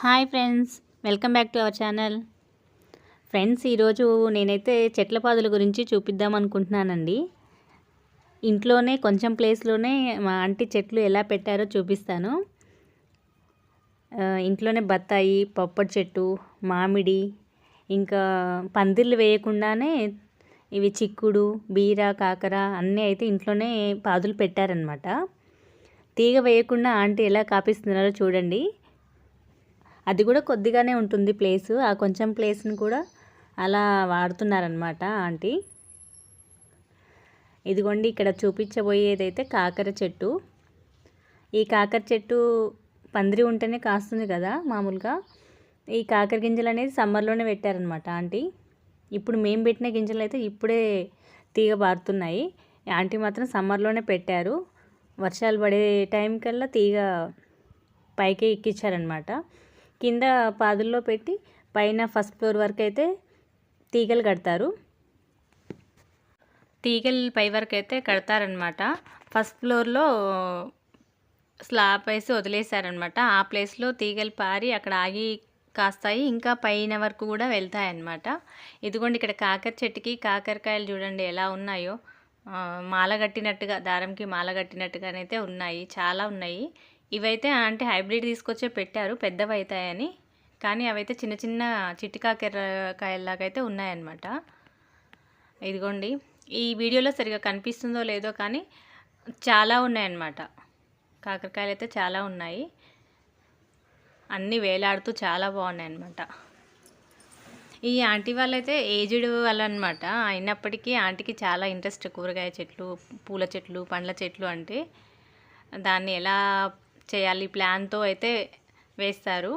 Hi friends welcome back to our channel. Friends ఈరోజు నేనైతే చెట్ల పాదుల గురించి చూపిద్దాం అనుకుంటున్నానండి. ఇంట్లోనే కొంచెం ప్లేస్లోనే మా ఆంటీ చెట్లు ఎలా పెట్టారో చూపిస్తాను. ఇంట్లోనే బత్తాయి పప్పటి చెట్టు మామిడి ఇంకా పందిర్లు వేయకుండానే ఇవి చిక్కుడు బీర కాకర అన్నీ అయితే ఇంట్లోనే పాదులు పెట్టారనమాట తీగ వేయకుండా ఆంటీ ఎలా కాపిస్తున్నారో చూడండి. అది కూడా కొద్దిగానే ఉంటుంది ప్లేస్. ఆ కొంచెం ప్లేస్ని కూడా అలా వాడుతున్నారనమాట ఆంటీ. ఇదిగోండి ఇక్కడ చూపించబోయేదైతే కాకర చెట్టు. ఈ కాకర చెట్టు పందిరి ఉంటేనే కాస్తుంది కదా మామూలుగా. ఈ కాకర గింజలు అనేది సమ్మర్లోనే పెట్టారనమాట ఆంటీ. ఇప్పుడు మేము పెట్టిన గింజలు అయితే ఇప్పుడే తీగ బారుతున్నాయి ఆంటీ మాత్రం సమ్మర్లోనే పెట్టారు. వర్షాలు పడే టైం కల్లా తీగ పైకి ఎక్కించారనమాట కింద పాదుల్లో పెట్టి పైన ఫస్ట్ ఫ్లోర్ వరకు అయితే తీగలు కడతారు. తీగలు పై వరకు అయితే కడతారనమాట ఫస్ట్ ఫ్లోర్లో స్లాబ్ వేసి వదిలేశారనమాట ఆ ప్లేస్లో తీగలు పారి అక్కడ ఆగి కాస్తాయి. ఇంకా పైన వరకు కూడా వెళ్తాయి అన్నమాట ఇదిగోండి ఇక్కడ కాకర చెట్టుకి కాకరకాయలు చూడండి ఎలా ఉన్నాయో. మాల కట్టినట్టుగా దారంకి మాల కట్టినట్టుగానైతే ఉన్నాయి. చాలా ఉన్నాయి. ఇవైతే ఆంటీ హైబ్రిడ్ తీసుకొచ్చే పెట్టారు పెద్దవి అవుతాయని కానీ అవైతే చిన్న చిన్న చిట్టి అయితే ఉన్నాయన్నమాట. ఇదిగోండి ఈ వీడియోలో సరిగా కనిపిస్తుందో లేదో కానీ చాలా ఉన్నాయన్నమాట. కాకరకాయలు అయితే చాలా ఉన్నాయి. అన్నీ వేలాడుతూ చాలా బాగున్నాయి అన్నమాట ఈ ఆంటీ వాళ్ళైతే ఏజ్డ్ వాళ్ళు అనమాట అయినప్పటికీ ఆంటీకి చాలా ఇంట్రెస్ట్ కూరగాయ చెట్లు పూల చెట్లు పండ్ల చెట్లు అంటే దాన్ని ఎలా చేయాలి. ప్లాన్తో అయితే వేస్తారు.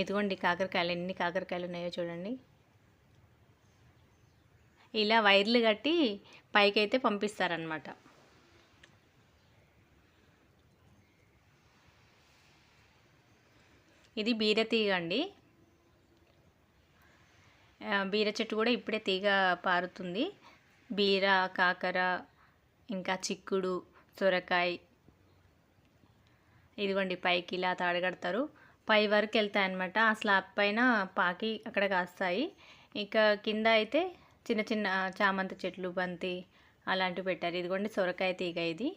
ఇదిగోండి కాకరకాయలు. ఎన్ని కాకరకాయలు ఉన్నాయో చూడండి. ఇలా వైర్లు కట్టి పైకైతే పంపిస్తారనమాట ఇది బీర తీగ అండి. బీర చెట్టు కూడా ఇప్పుడే తీగ పారుతుంది. బీర కాకర ఇంకా చిక్కుడు సొరకాయ ఇదిగోండి పైకి ఇలా తాడగడతారు. పై వరకు వెళ్తాయి అనమాట ఆ స్లాబ్ పైన పాకి అక్కడ కాస్తాయి. ఇక కింద అయితే చిన్న చిన్న చామంతి చెట్లు బంతి అలాంటివి పెట్టారు. ఇదిగోండి సొరకాయ తీగ ఇది.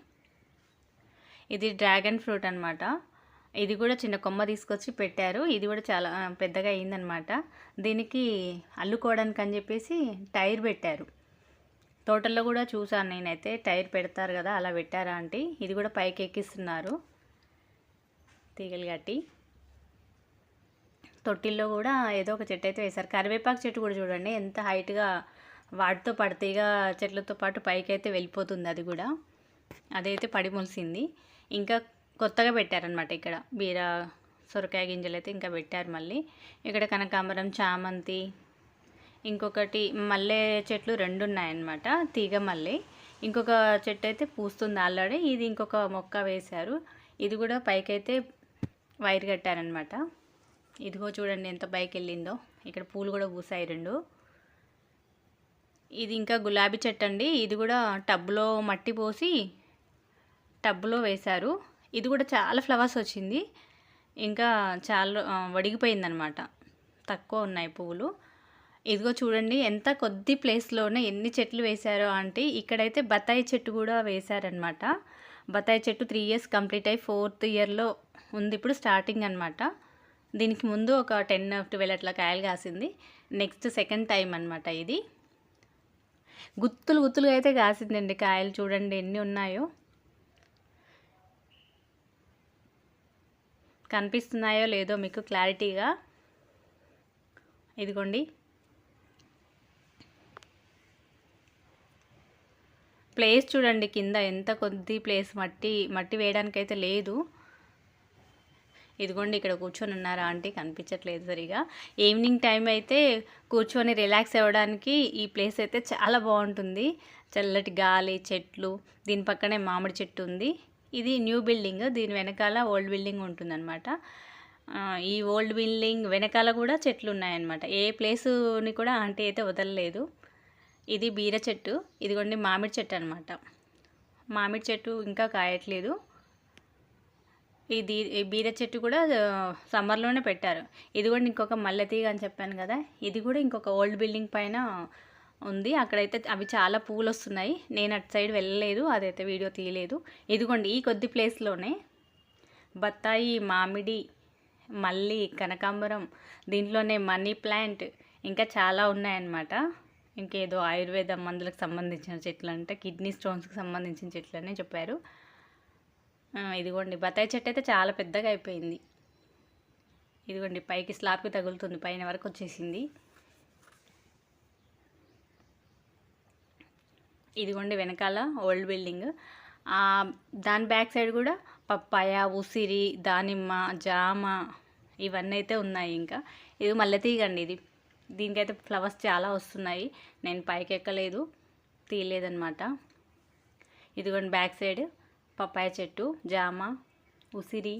ఇది డ్రాగన్ ఫ్రూట్ అనమాట ఇది కూడా చిన్న కొమ్మ తీసుకొచ్చి పెట్టారు. ఇది కూడా చాలా పెద్దగా అయిందనమాట దీనికి అల్లుకోవడానికి అని చెప్పేసి టైర్ పెట్టారు. తోటల్లో కూడా చూసాను నేనైతే. టైర్ పెడతారు కదా అలా పెట్టారా అంటే ఇది కూడా పైకి ఎక్కిస్తున్నారు తీగలు కట్టి. తొట్టిల్లో కూడా ఏదో ఒక చెట్టు అయితే వేశారు. కరివేపాకు చెట్టు కూడా చూడండి ఎంత హైట్గా వాటితో పడితేగా చెట్లతో పాటు పైకి అయితే వెళ్ళిపోతుంది అది కూడా. అదైతే పడి ములిసింది. ఇంకా కొత్తగా పెట్టారనమాట ఇక్కడ. బీర సొరకాయ గింజలు అయితే ఇంకా పెట్టారు మళ్ళీ. ఇక్కడ కనకాంబరం చామంతి ఇంకొకటి మల్లె చెట్లు రెండు ఉన్నాయన్నమాట తీగ మల్లె. ఇంకొక చెట్టు అయితే పూస్తుంది ఆల్రెడీ ఇది ఇంకొక మొక్క వేశారు. ఇది కూడా పైకైతే వైర్ కట్టారనమాట ఇదిగో చూడండి ఎంత పైకి వెళ్ళిందో ఇక్కడ పూలు కూడా పూసాయి రెండు. ఇది ఇంకా గులాబీ చెట్టు అండి ఇది కూడా టబ్లో మట్టి పోసి టబ్లో వేశారు. ఇది కూడా చాలా ఫ్లవర్స్ వచ్చింది. ఇంకా చాలా వడిగిపోయిందనమాట తక్కువ ఉన్నాయి పువ్వులు ఇదిగో చూడండి ఎంత కొద్ది ప్లేస్లోనే ఎన్ని చెట్లు వేశారో ఆంటీ. ఇక్కడైతే బత్తాయి చెట్టు కూడా వేశారనమాట బత్తాయి చెట్టు త్రీ ఇయర్స్ కంప్లీట్ అయ్యి ఫోర్త్ ఇయర్లో ఉంది ఇప్పుడు స్టార్టింగ్ అనమాట దీనికి ముందు ఒక టెన్ ట్వెల్వ్ అట్లా కాయలు కాసింది. నెక్స్ట్ సెకండ్ టైం అనమాట ఇది. గుత్తులు గుత్తులుగా అయితే కాసిందండి కాయలు చూడండి ఎన్ని ఉన్నాయో. కనిపిస్తున్నాయో లేదో మీకు క్లారిటీగా. ఇదిగోండి ప్లేస్ చూడండి కింద ఎంత కొద్ది ప్లేస్ మట్టి మట్టి వేయడానికైతే లేదు. ఇదిగోండి ఇక్కడ కూర్చొని ఉన్నారా ఆంటీ? కనిపించట్లేదు సరిగా. ఈవినింగ్ టైం అయితే కూర్చొని రిలాక్స్ అవ్వడానికి ఈ ప్లేస్ అయితే చాలా బాగుంటుంది. చల్లటి గాలి చెట్లు దీని పక్కనే మామిడి చెట్టు ఉంది. ఇది న్యూ బిల్డింగ్ దీని వెనకాల ఓల్డ్ బిల్డింగ్ ఉంటుందన్నమాట. ఈ ఓల్డ్ బిల్డింగ్ వెనకాల కూడా చెట్లు ఉన్నాయన్నమాట. ఏ ప్లేసుని కూడా ఆంటీ అయితే వదలలేదు. ఇది బీర చెట్టు. ఇదిగోండి మామిడి చెట్టు అనమాట మామిడి చెట్టు ఇంకా కాయట్లేదు. ఇది ఈ బీర చెట్టు కూడా సమ్మర్లోనే పెట్టారు. ఇది కూడా ఇంకొక మల్లె తీగ అని చెప్పాను కదా. ఇది కూడా ఇంకొక ఓల్డ్ బిల్డింగ్ పైన ఉంది. అక్కడైతే అవి చాలా పూలు వస్తున్నాయి నేను అటు సైడ్ వెళ్ళలేదు అదైతే వీడియో తీయలేదు. ఇదిగోండి ఈ కొద్ది ప్లేస్లోనే బత్తాయి మామిడి మల్లి కనకాంబరం దీంట్లోనే మనీ ప్లాంట్ ఇంకా చాలా ఉన్నాయన్నమాట. ఇంకేదో ఆయుర్వేద మందులకు సంబంధించిన చెట్లు అంటే కిడ్నీ స్టోన్స్కి సంబంధించిన చెట్లు అనే చెప్పారు ఇదిగోండి బత్తాయి చెట్టు అయితే చాలా పెద్దగా అయిపోయింది. ఇదిగోండి పైకి స్లాబ్కి తగులుతుంది పైన వరకు వచ్చేసింది. ఇదిగోండి వెనకాల ఓల్డ్ బిల్డింగ్. దాని బ్యాక్ సైడ్ కూడా పప్పాయ ఉసిరి దానిమ్మ జామ ఇవన్నీ అయితే ఉన్నాయి ఇంకా. ఇది మల్లె తీగండి ఇది. దీనికైతే ఫ్లవర్స్ చాలా వస్తున్నాయి. నేను పైకి ఎక్కలేదు తీయలేదన్నమాట. ఇదిగోండి బ్యాక్ సైడ్ పప్పాయ చెట్టు జామ ఉసిరి.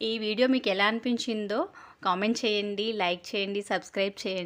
ఈ వీడియో మీకు ఎలా అనిపించిందో కామెంట్ చేయండి లైక్ చేయండి సబ్స్క్రైబ్ చేయండి.